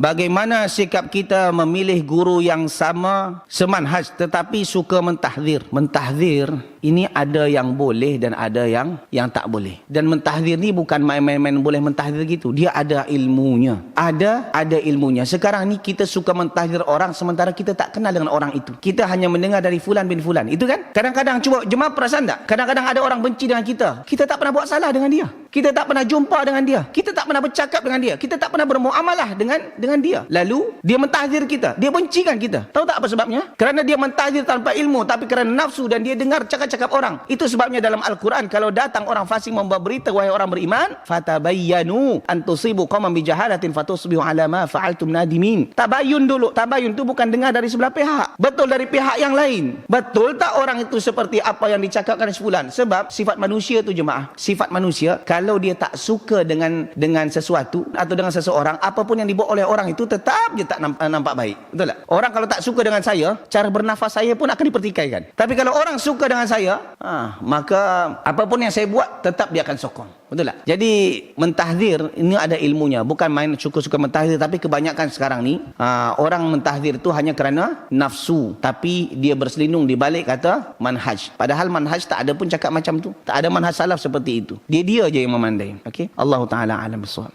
Bagaimana sikap kita memilih guru yang sama semanhaj tetapi suka mentahzir. Mentahzir ini ada yang boleh dan ada yang yang tak boleh. Dan mentahzir ni bukan main-main boleh mentahzir gitu. Dia ada ilmunya. Ada ada ilmunya. Sekarang ni kita suka mentahzir orang sementara kita tak kenal dengan orang itu. Kita hanya mendengar dari fulan bin fulan. Itu kan? Kadang-kadang cuba jemaah perasan tak? Kadang-kadang ada orang benci dengan kita. Kita tak pernah buat salah dengan dia. Kita tak pernah jumpa dengan dia. Kita tak pernah bercakap dengan dia. Kita tak pernah bermuamalah dengan dengan dia. Lalu dia mentahzir kita. Dia bencikan kita. Tahu tak apa sebabnya? Kerana dia mentahzir tanpa ilmu tapi kerana nafsu dan dia dengar cakap-cakap orang. Itu sebabnya dalam Al-Quran kalau datang orang fasik membawa berita wahai orang beriman, fatabayyanu an tusibu qauman bi jahalatin fatusbihu ala ma fa'altum nadimin. Tabayyun dulu. Tabayyun itu bukan dengar dari sebelah pihak. Betul dari pihak yang lain. Betul tak orang itu seperti apa yang dicakapkan sebulan? Sebab sifat manusia tu jemaah. Sifat manusia kalau dia tak suka dengan dengan sesuatu atau dengan seseorang apapun yang dibuat oleh orang itu tetap dia tak nampak, nampak baik. Betul tak? Orang kalau tak suka dengan saya cara bernafas saya pun akan dipertikaikan. Tapi kalau orang suka dengan saya ha, maka apapun yang saya buat tetap dia akan sokong betul tak? Jadi mentahzir ini ada ilmunya. Bukan main suka-suka mentahzir tapi kebanyakan sekarang ni ha, orang mentahzir itu hanya kerana nafsu. Tapi dia berselindung di balik kata manhaj. Padahal manhaj tak ada pun cakap macam tu. Tak ada manhaj salaf seperti itu. Dia dia je yang memandai. Okey? Allah taala alam bisawab